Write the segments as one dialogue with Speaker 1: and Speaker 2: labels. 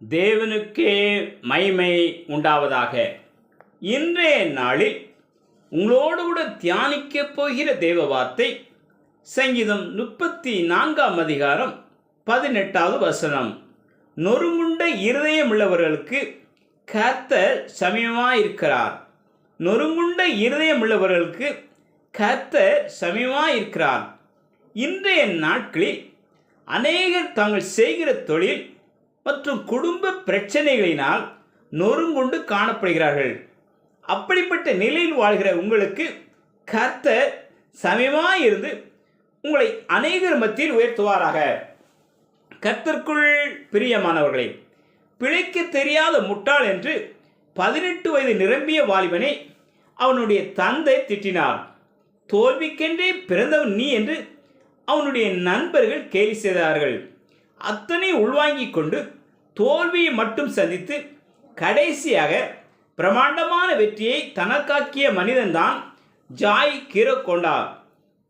Speaker 1: தேவனுக்கே மைமை உண்டாவதாக. இன்றைய நாளில் உங்களோடு கூட தியானிக்கப் போகிற தேவ வார்த்தை சங்கீதம் முப்பத்தி நான்காம் அதிகாரம் பதினெட்டாவது வசனம். நொறுங்குண்ட இருதயம் உள்ளவர்களுக்கு கர்த்தர் சமயமாயிருக்கிறார் நொறுங்குண்ட இருதயம் உள்ளவர்களுக்கு கர்த்தர் சமயமாயிருக்கிறார் இன்றைய நாட்களில் அநேகர் தாங்கள் செய்கிற தொழில் மற்றும் குடும்ப பிரச்சனைகளினால் நொறுங்குண்டு காணப்படுகிறார்கள். அப்படிப்பட்ட நிலையில் வாழ்கிற உங்களுக்கு கர்த்தர் சமயமாய் இருந்து உங்களை அநேகர் மத்தியில் உயர்த்துவாராக. கர்த்தர்க்குள் பிரியமானவர்களே பிழைக்க தெரியாத முட்டாள் என்று பதினெட்டு வயது நிரம்பிய வாலிபனை அவனுடைய தந்தை திட்டினார். தோல்விக்கென்றே பிறந்தவன் நீ என்று அவனுடைய நண்பர்கள் கேலி செய்தார்கள். அத்தனை உள்வாங்கிக் கொண்டு தோல்வியை மட்டும் சந்தித்து கடைசியாக பிரமாண்டமான வெற்றியை தனக்காக்கிய மனிதன்தான் ஜாய் கிரோகொண்டா.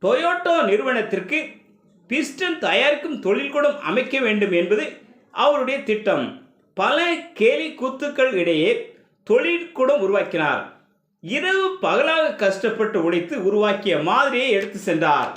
Speaker 1: டொயோட்டோ நிறுவனத்திற்கு பிஸ்டன் தயாரிக்கும் தொழில்கூடம் அமைக்க வேண்டும் என்பது அவருடைய திட்டம். பல கேலி கூத்துக்கள் இடையே தொழிற்கூடம் உருவாக்கினார். இரவு பகலாக கஷ்டப்பட்டு உழைத்து உருவாக்கிய மாதிரியை எடுத்து சென்றார்.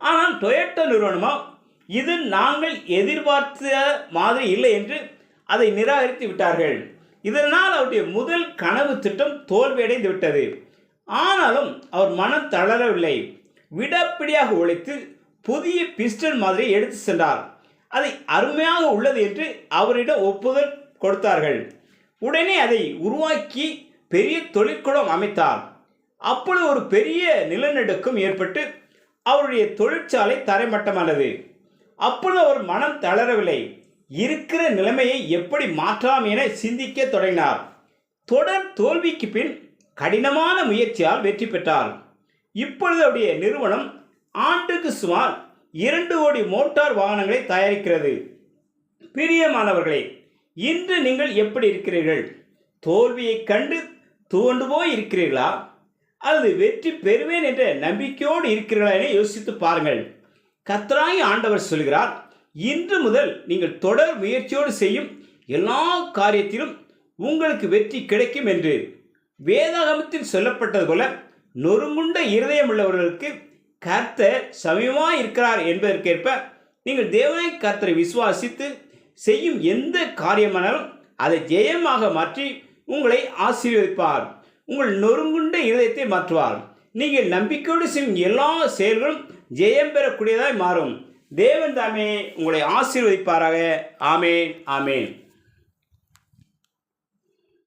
Speaker 1: ஆனால் டொயோட்டோ நிறுவனமாக இது நாங்கள் எதிர்பார்த்த மாதிரி இல்லை என்று அதை நிராகரித்து விட்டார்கள். இதனால் அவருடைய முதல் கனவு திட்டம் தோல்வியடைந்து விட்டது. ஆனாலும் அவர் மனம் தளரவில்லை. விடப்பிடியாக உழைத்து புதிய பிஸ்டன் மாதிரியை எடுத்து சென்றார். அதை அருமையாக உள்ளது என்று அவரிடம் ஒப்புதல் கொடுத்தார்கள். உடனே அதை உருவாக்கி பெரிய தொழிற்கூடம் அமைத்தார். அப்பொழுது ஒரு பெரிய நிலநடுக்கம் ஏற்பட்டு அவருடைய தொழிற்சாலை தரைமட்டமானது. அப்பொழுது அவர் மனம் தளரவில்லை. இருக்கிற நிலைமையை எப்படி மாற்றலாம் என சிந்திக்க தொடங்கினார். தொடர் தோல்விக்கு பின் கடினமான முயற்சியால் வெற்றி பெற்றார். இப்பொழுது அவருடைய நிறுவனம் ஆண்டுக்கு சுமார் இரண்டு கோடி மோட்டார் வாகனங்களை தயாரிக்கிறது. பிரியமானவர்களே இன்று நீங்கள் எப்படி இருக்கிறீர்கள்? தோல்வியைக் கண்டு துவண்டு போய் இருக்கிறீர்களா? அல்லது வெற்றி பெறுவேன் என்ற நம்பிக்கையோடு இருக்கிறீர்களா என யோசித்து பாருங்கள். கத்ராய் ஆண்டவர் சொல்கிறார் இன்று முதல் நீங்கள் தொடர் முயற்சியோடு செய்யும் எல்லா காரியத்திலும் உங்களுக்கு வெற்றி கிடைக்கும் என்று வேதாகமத்தில் சொல்லப்பட்டது போல நொறுங்குண்ட இருதயம் உள்ளவர்களுக்கு கர்த்தர் சமயமாக இருக்கிறார் என்பதற்கேற்ப நீங்கள் தேவனை கர்த்தரை விசுவாசித்து செய்யும் எந்த காரியமானாலும் அதை ஜெயமாக மாற்றி உங்களை ஆசீர்வதிப்பார். உங்கள் நொறுங்குண்ட இருதயத்தை மாற்றுவார். நீங்கள் நம்பிக்கையோடு செய்யும் எல்லா செயல்களும் ஜெயம் பெறக்கூடியதாய் மாறும். தேவன் தாமே உங்களை ஆசீர்வதிப்பாராக. ஆமேன் ஆமேன்.